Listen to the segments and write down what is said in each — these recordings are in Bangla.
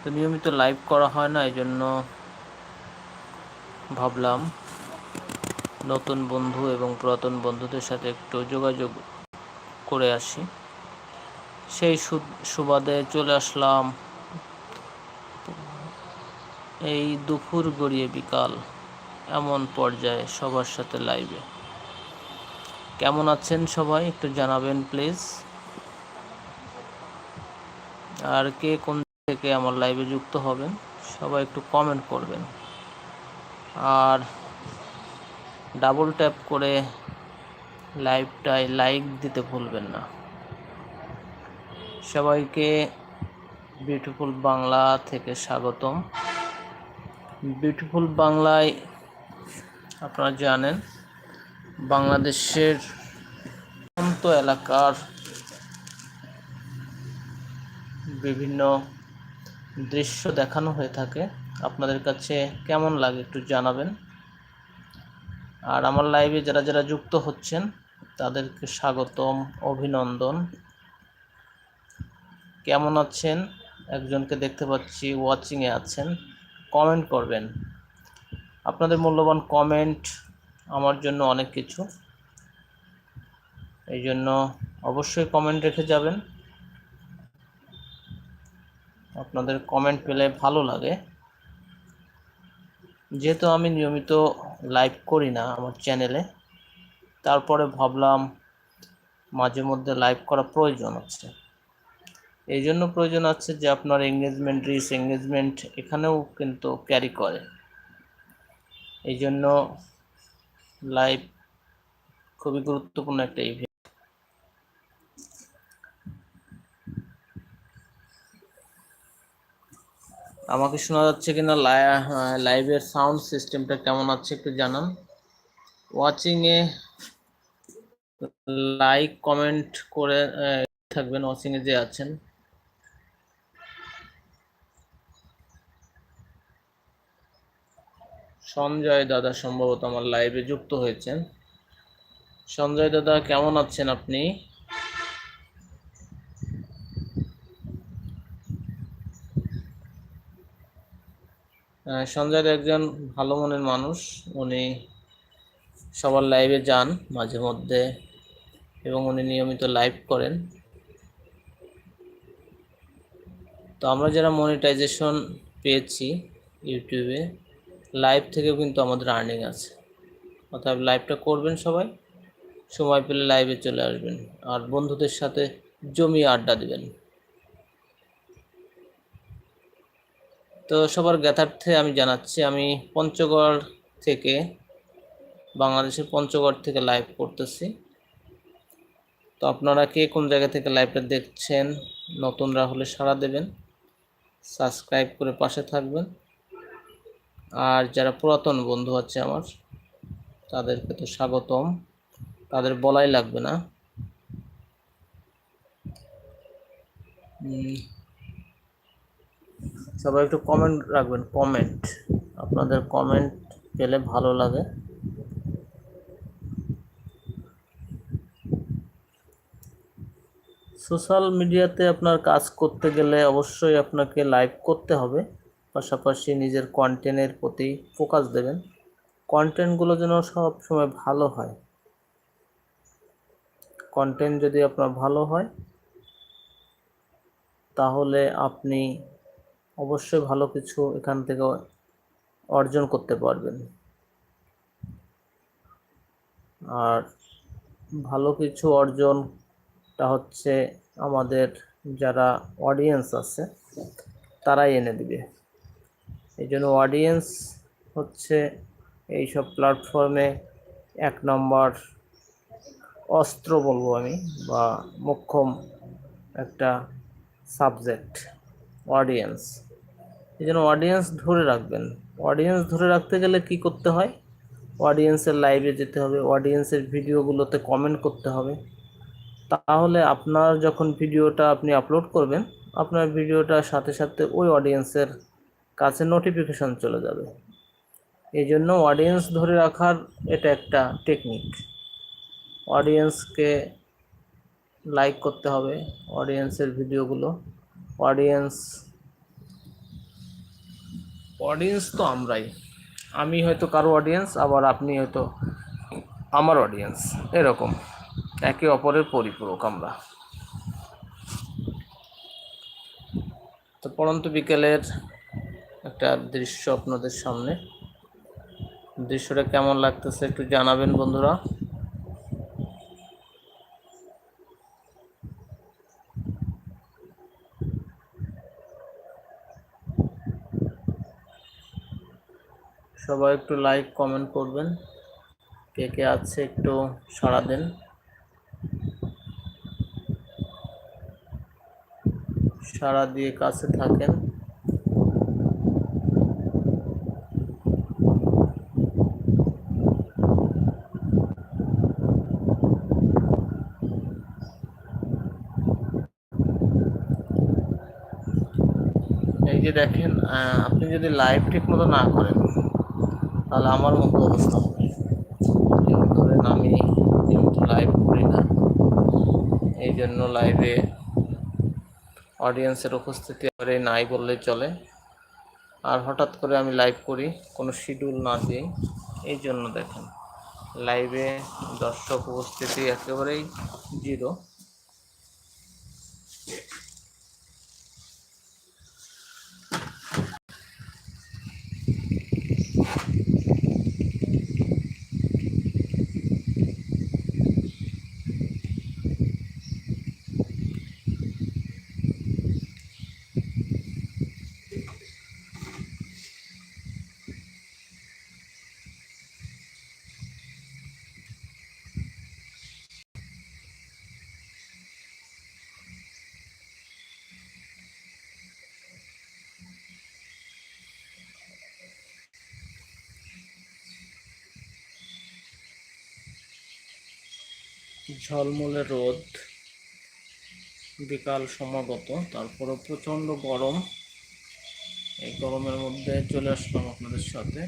তো নিয়মিত লাইভ করা হয় না এই জন্য ভাবলাম নতুন বন্ধু এবং পুরাতন বন্ধুদের সাথে একটু যোগাযোগ করে আসি। সেই সুবাদে চলে আসলাম এই দুপুর গড়িয়ে বিকাল এমন পর্যায়ে সবার সাথে লাইভে কেমন আছেন সবাই একটু জানাবেন প্লিজ আর কে কোন থেকে আমার লাইভে যুক্ত হবেন, সবাই একটু কমেন্ট করবেন। আর ডাবল ট্যাপ করে লাইভটায় লাইক দিতে ভুলবেন না। সবাইকে বিউটিফুল বাংলা থেকে স্বাগতম। বিউটিফুল বাংলায় আপনারা জানেন, বাংলাদেশের অন্ত এলাকার বিভিন্ন দৃশ্য দেখানো হয়ে থাকে। আপনাদের কাছে কেমন লাগে একটু জানাবেন। আর আমার লাইভে যারা যারা যুক্ত হচ্ছেন, তাদেরকে স্বাগতম, অভিনন্দন। কেমন আছেন? একজনকে দেখতে পাচ্ছি ওয়াচিংয়ে আছেন। কমেন্ট করবেন। আপনাদের মূল্যবান কমেন্ট আমার জন্য অনেক কিছু। এই জন্য অবশ্যই কমেন্ট রেখে যাবেন। আপনাদের কমেন্ট পেলে ভালো লাগে। যেহেতু আমি নিয়মিত লাইভ করি না আমার চ্যানেলে তারপরে ভাবলাম মাঝে মধ্যে লাইভ করা প্রয়োজন আছে। এই জন্য প্রয়োজন আছে যে আপনার এঙ্গেজমেন্ট রিস এঙ্গেজমেন্ট এখানেও কিন্তু ক্যারি করে। এই জন্য লাইভ খুবই গুরুত্বপূর্ণ একটা ইভেন্ট আমাকে শোনা যাচ্ছে কিনা লাইভের সাউন্ড সিস্টেমটা কেমন আছে একটু জানান। ওয়াচিংয়ে লাইক কমেন্ট করে থাকবেন। ওয়াচিংয়ে যে আছেন। সঞ্জয় দাদা সম্ভবত আমার লাইভে যুক্ত হয়েছেন। সঞ্জয় দাদা, কেমন আছেন আপনি? আহ, সঞ্জয় একজন ভালো মনের মানুষ। উনি সবার লাইভে যান মাঝে মধ্যে এবং উনি নিয়মিত লাইভ করেন। তো আমরা যারা মনিটাইজেশন পেয়েছি ইউটিউবে লাইভ থেকেও কিন্তু আমাদের আর্নিং আছে। অর্থাৎ লাইভটা করবেন সবাই সময় পেলে লাইভে চলে আসবেন। আর বন্ধুদের সাথে জমিয়ে আড্ডা দিবেন। তো সবার জ্ঞাতার্থে আমি জানাচ্ছি, আমি পঞ্চগড় থেকে, বাংলাদেশের পঞ্চগড় থেকে লাইভ করতেছি। তো আপনারা কে কোন জায়গা থেকে লাইভটা দেখছেন, নতুনরা হলে সাড়া দেবেন সাবস্ক্রাইব করে পাশে থাকবেন। আর যারা পুরাতন বন্ধু আছে আমার, তাদেরকে তো স্বাগতম। তাদের বলাই লাগবে না। সবাই একটু কমেন্ট রাখবেন কমেন্ট আপনাদের কমেন্ট পেলে ভালো লাগে। সোশ্যাল মিডিয়াতে আপনার কাজ করতে গেলে অবশ্যই আপনাকে লাইভ করতে হবে। পাশাপাশি নিজের কন্টেন্টের প্রতি ফোকাস দেবেন। কন্টেন্টগুলো যেন সব সময় ভালো হয়। কন্টেন্ট যদি আপনার ভালো হয়, তাহলে আপনি অবশ্যই ভালো কিছু এখান থেকে অর্জন করতে পারবেন। আর ভালো কিছু অর্জনটা হচ্ছে আমাদের যারা অডিয়েন্স আছে, তারাই এনে দিবে। এই জন্য অডিয়েন্স হচ্ছে এইসব প্ল্যাটফর্মে এক নম্বর অস্ত্র বলব আমি, বা মোক্ষম একটা সাবজেক্ট অডিয়েন্স এই জন্য অডিয়েন্স ধরে রাখবেন। অডিয়েন্স ধরে রাখতে গেলে কি করতে হয়? অডিয়েন্সের লাইভে যেতে হবে অডিয়েন্সের ভিডিওগুলোতে কমেন্ট করতে হবে। তাহলে আপনার যখন ভিডিওটা আপনি আপলোড করবেন, আপনার ভিডিওটার সাথে সাথে ওই অডিয়েন্সের কাছে নোটিফিকেশন চলে যাবে। এই জন্য অডিয়েন্স ধরে রাখার এটা একটা টেকনিক অডিয়েন্সকে লাইক করতে হবে অডিয়েন্সের ভিডিওগুলো অডিয়েন্স অডিয়েন্স তো আমরাই। আমি হয়তো কারও অডিয়েন্স আবার আপনি হয়তো আমার অডিয়েন্স এরকম। একে অপরের পরিপূরক আমরা। তো পরন্ত বিকেলের একটা দৃশ্য আপনাদের সামনে। দৃশ্যটা কেমন লাগতেছে একটু জানাবেন বন্ধুরা। সবাই একটু লাইক কমেন্ট করবেন। কে কে আছে একটু সাড়া দেন। সাড়া দিয়ে কাছে থাকেন। এই যে দেখেন আপনি যদি লাইভ ঠিক মতো না করেন তাহলে আমার মতো অবস্থা হবে। যেমন ধরেন আমি লাইভ করি না, এই জন্য লাইভে অডিয়েন্সের উপস্থিতি এবারে নাই বললে চলে। আর হঠাৎ করে আমি লাইভ করি, কোনো শিডিউল না দিয়ে এই জন্য দেখেন লাইভে দর্শক উপস্থিতি একেবারেই জিরো ঝলমলে রোদ বিকাল সমাগত তারপরে প্রচণ্ড গরম। এই গরমের মধ্যে চলে আসলাম আপনাদের সাথে।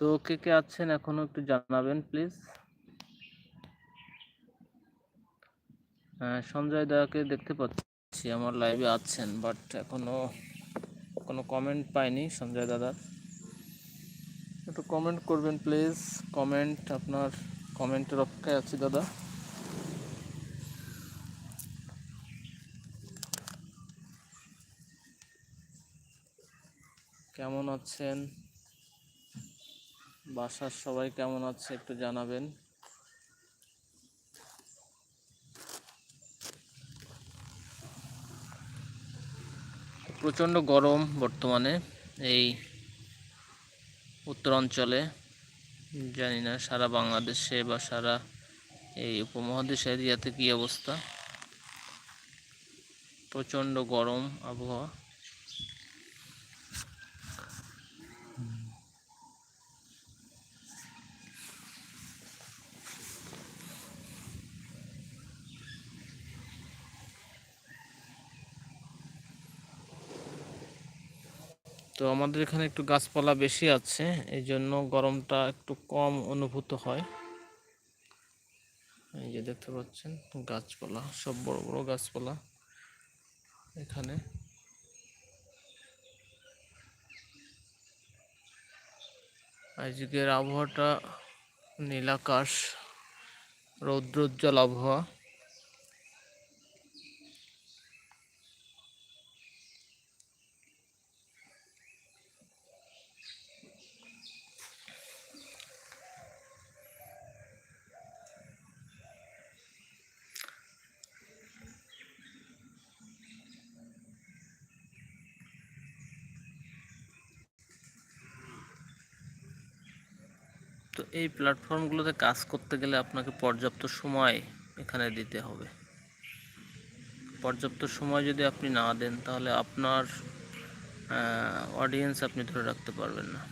তো কে কে আছেন এখনও একটু জানাবেন প্লিজ সঞ্জয় দাকে দেখতে পাচ্ছি, আমার লাইভে আছেন বাট এখনও কোনো কমেন্ট পাইনি সঞ্জয় দাদার একটু কমেন্ট করবেন প্লিজ কমেন্ট আপনার কমেন্টের অপেক্ষায় আছি, দাদা। কেমন আছেন? বাসার সবাই কেমন আছে একটু জানাবেন। প্রচণ্ড গরম বর্তমানে এই উত্তরাঞ্চলে। জানি না সারা বাংলাদেশে বা সারা এই উপমহাদেশ এরিয়াতে কী অবস্থা। প্রচণ্ড গরম আবহাওয়া। তো আমাদের এখানে একটু গাছপালা বেশি আছে, এই জন্য গরমটা একটু কম অনুভূত হয়। এই যে দেখতে পাচ্ছেন, গাছপালা, সব বড় বড় গাছপালা এখানে। আজকের আবহাওয়াটা নীলাকাশ, রৌদ্রোজ্জ্বল আবহাওয়া তো এই প্ল্যাটফর্মগুলোতে কাজ করতে গেলে আপনাকে পর্যাপ্ত সময় এখানে দিতে হবে। পর্যাপ্ত সময় যদি আপনি না দেন, তাহলে আপনার অডিয়েন্স আপনি ধরে রাখতে পারবেন না।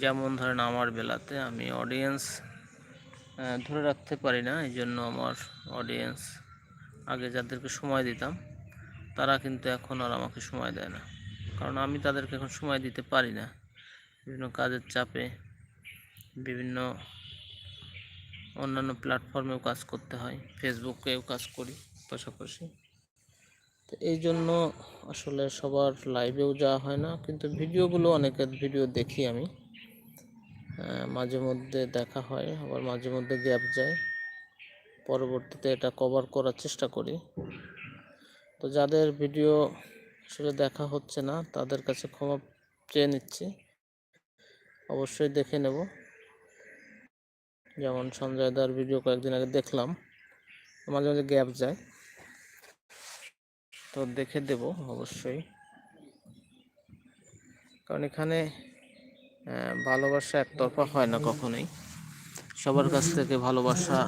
যেমন ধরেন আমার বেলাতে আমি অডিয়েন্স ধরে রাখতে পারি না এই জন্য আমার অডিয়েন্স আগে যাদেরকে সময় দিতাম, তারা কিন্তু এখন আর আমাকে সময় দেয় না। কারণ আমি তাদেরকে এখন সময় দিতে পারি না। বিভিন্ন কাজের চাপে বিভিন্ন অন্যান্য প্ল্যাটফর্মেও কাজ করতে হয় ফেসবুকেও কাজ করি পাশাপাশি। তো এই জন্য আসলে সবার লাইভেও যাওয়া হয় না, কিন্তু ভিডিওগুলো অনেকের ভিডিও দেখি আমি। মাঝে মধ্যে দেখা হয়, আবার মাঝে মধ্যে গ্যাপ যায়। পরবর্তীতে এটা কভার করার চেষ্টা করি। তো যাদের ভিডিও আসলে দেখা হচ্ছে না, তাদের কাছে ক্ষমা চেয়ে নিচ্ছি। অবশ্যই দেখে নেব। যেমন সঞ্জয় দার ভিডিও কয়েকদিন আগে দেখলাম। মাঝে মাঝে গ্যাপ যায়। তো দেখে দেব অবশ্যই। কারণ এখানে ভালোবাসা একতরফা হয় না কখনোই। সবার কাছ থেকে ভালোবাসা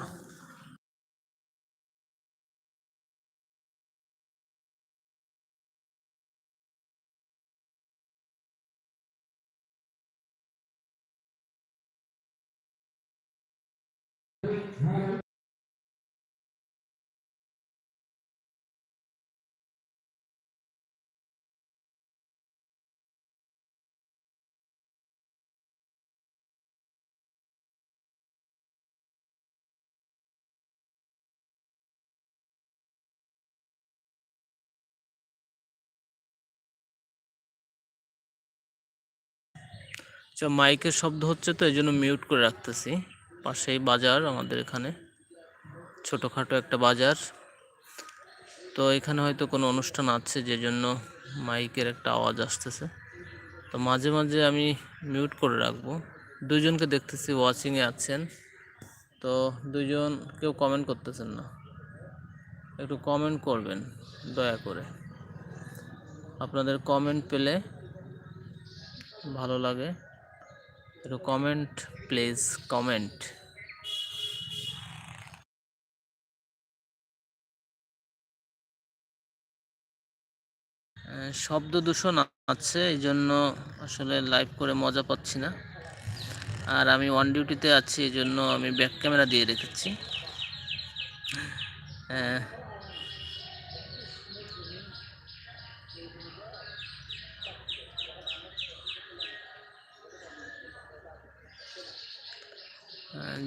মাইকের শব্দ হচ্ছে তো এই জন্য মিউট করে রাখতেছি। পাশেই বাজার আমাদের এখানে। ছোটোখাটো একটা বাজার। তো এখানে হয়তো কোনো অনুষ্ঠান আছে যে জন্য মাইকের একটা আওয়াজ আসতেছে। তো মাঝে মাঝে আমি মিউট করে রাখব। দুজনকে দেখতেছি ওয়াচিংয়ে আছেন। তো দুজন কেউ কমেন্ট করতেছেন না। একটু কমেন্ট করবেন, দয়া করে। আপনাদের কমেন্ট পেলে ভালো লাগে। একটু কমেন্ট প্লিজ কমেন্ট শব্দ দূষণ আছে এই জন্য আসলে লাইভ করে মজা পাচ্ছি না। আর আমি ওয়ান ডিউটিতে আছি এই জন্য আমি ব্যাক ক্যামেরা দিয়ে রেখেছি।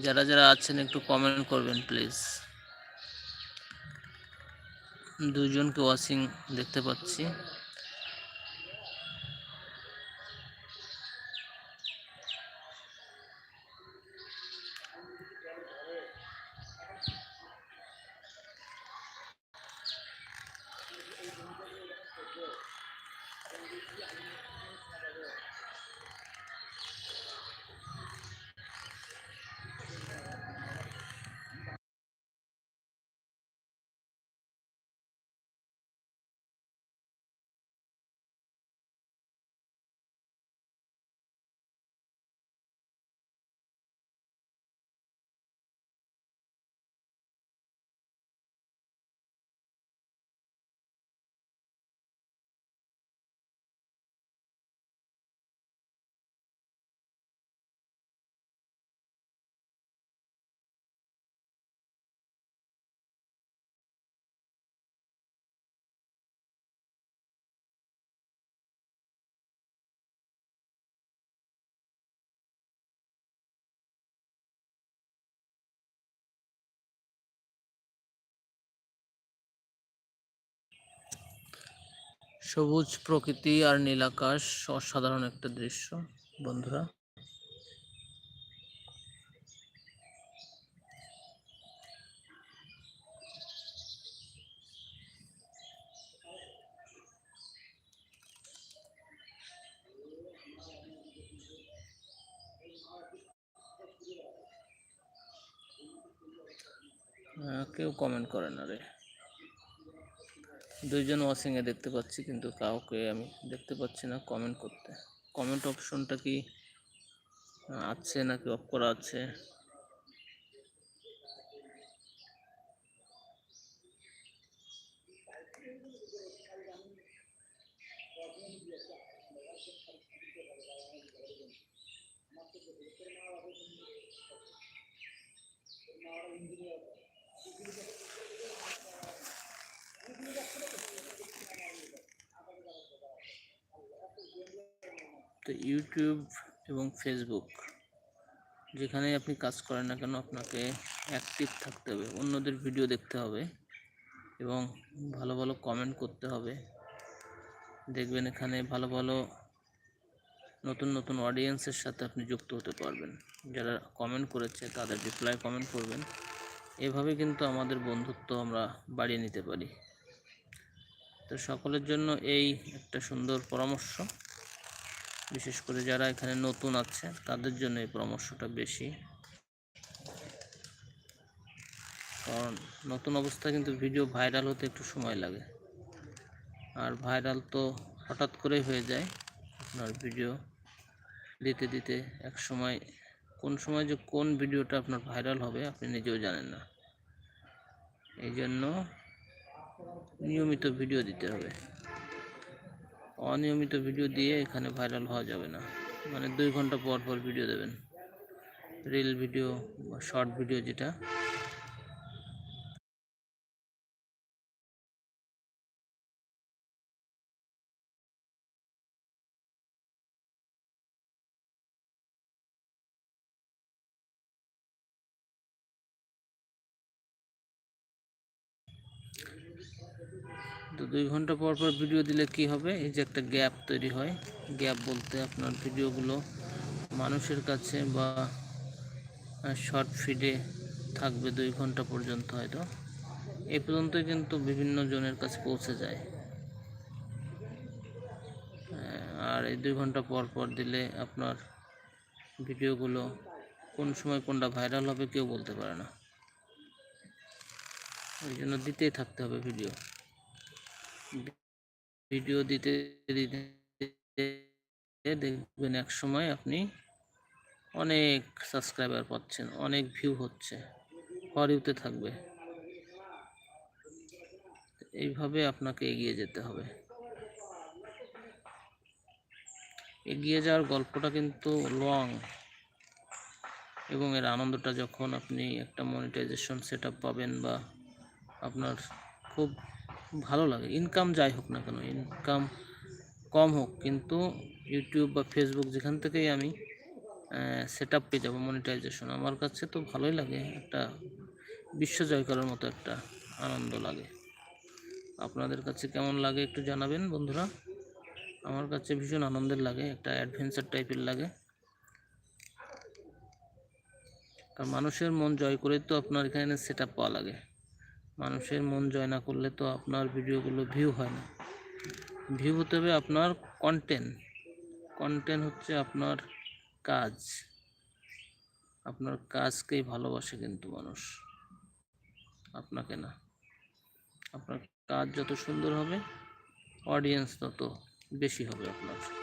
যারা যারা আছেন একটু কমেন্ট করবেন প্লিজ দুজনকে ওয়াশিং দেখতে পাচ্ছি Yeah. সবুজ প্রকৃতি আর নীলাকাশ অসাধারণ একটা দৃশ্য বন্ধুরা। আহ, কেউ কমেন্ট করে না রে। দুইজন ওয়াশিংয়ে দেখতে পাচ্ছি, কিন্তু কাউকে আমি দেখতে পাচ্ছি না কমেন্ট করতে। কমেন্ট অপশনটা কি আছে নাকি অফ করা আছে? তো ইউটিউব এবং ফেসবুক যেখানে আপনি কাজ করেন না কেন, আপনাকে অ্যাক্টিভ থাকতে হবে, অন্যদের ভিডিও দেখতে হবে এবং ভালো ভালো কমেন্ট করতে হবে। দেখবেন এখানে ভালো ভালো নতুন নতুন অডিয়েন্সের সাথে আপনি যুক্ত হতে পারবেন। যারা কমেন্ট করেছে, তাদের রিপ্লাই কমেন্ট করবেন। এভাবে কিন্তু আমাদের বন্ধুত্ব আমরা বাড়িয়ে নিতে পারি। তো সকলের জন্য এই একটা সুন্দর পরামর্শ। বিশেষ করে যারা এখানে নতুন আছে, তাদের জন্য এই পরামর্শটা বেশি। কারণ নতুন অবস্থায় কিন্তু ভিডিও ভাইরাল হতে একটু সময় লাগে। আর ভাইরাল তো হঠাৎ করেই হয়ে যায় আপনার ভিডিও দিতে দিতে এক সময়, কোন সময় যে কোন ভিডিওটা আপনার ভাইরাল হবে আপনি নিজেও জানেন না। এই জন্য নিয়মিত ভিডিও দিতে হবে। অনিয়মিত ভিডিও দিয়ে এখানে ভাইরাল হওয়া যাবে না। মানে দুই ঘণ্টা পর পর ভিডিও দেবেন। রিল ভিডিও বা শর্ট ভিডিও যেটা তো দুই ঘণ্টা পর পর ভিডিও দিলে কি হবে? এই যে একটা গ্যাপ তৈরি হয়। গ্যাপ বলতে আপনার ভিডিওগুলো মানুষের কাছে বা শর্ট ফিডে থাকবে দুই ঘণ্টা পর্যন্ত হয়তো। এ পর্যন্ত কিন্তু বিভিন্ন জনের কাছে পৌঁছে যায়। আর এই দুই ঘণ্টা পর পর দিলে আপনার ভিডিওগুলো কোন সময় কোনটা ভাইরাল হবে কেউ বলতে পারে না। ওই জন্য দিতেই থাকতে হবে ভিডিও ভিডিও দিতে দিতে দেখবেন এক সময় আপনি অনেক সাবস্ক্রাইবার পাচ্ছেন, অনেক ভিউ হচ্ছে ফরিউতে থাকবে। এইভাবে আপনাকে এগিয়ে যেতে হবে। এগিয়ে যাওয়ার গল্পটা কিন্তু লং এবং এর আনন্দটা যখন আপনি একটা মনিটাইজেশন সেট পাবেন বা আপনার খুব ভালো লাগে। ইনকাম যাই হোক না কেন ইনকাম কম হোক, কিন্তু ইউটিউব বা ফেসবুক যেখান থেকেই আমি সেট আপ পেয়ে যাব মনিটাইজেশন আমার কাছে তো ভালোই লাগে। একটা বিশ্ব জয় করার মতো একটা আনন্দ লাগে। আপনাদের কাছে কেমন লাগে একটু জানাবেন বন্ধুরা? আমার কাছে ভীষণ আনন্দের লাগে, একটা অ্যাডভেঞ্চার টাইপের লাগে। কারণ মানুষের মন জয় করে তো আপনার এখানে সেট আপ পাওয়া লাগে। মানুষের মন জয় না করলে তো আপনার ভিডিওগুলো ভিউ হয় না। ভিউ হতে হবে আপনার কন্টেন্ট কন্টেন্ট হচ্ছে আপনার কাজ। আপনার কাজকেই ভালোবাসে কিন্তু মানুষ। আপনাকে না। আপনার কাজ যত সুন্দর হবে অডিয়েন্স তত বেশি হবে আপনার।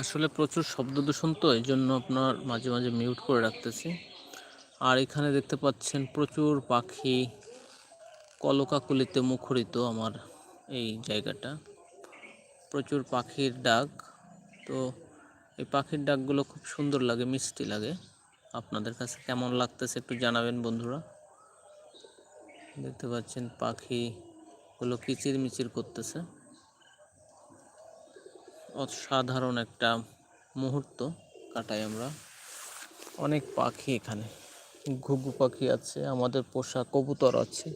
আসলে প্রচুর শব্দ দূষণ তো, এই জন্য আপনার মাঝে মাঝে মিউট করে রাখতেছি। আর এখানে দেখতে পাচ্ছেন প্রচুর পাখি, কলকাকুলিতে মুখরিত আমার এই জায়গাটা। প্রচুর পাখির ডাক, তো এই পাখির ডাকগুলো খুব সুন্দর লাগে, মিষ্টি লাগে। আপনাদের কাছে কেমন লাগতেছে একটু জানাবেন বন্ধুরা। দেখতে পাচ্ছেন পাখিগুলো কিচির মিচির করতেছে। অসাধারণ একটা মুহূর্ত কাটাই আমরা। অনেক পাখি এখানে। ঘুঘু পাখি আছে, আমাদের পোষা কবুতর আছে।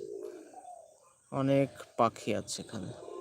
অনেক পাখি আছে এখানে।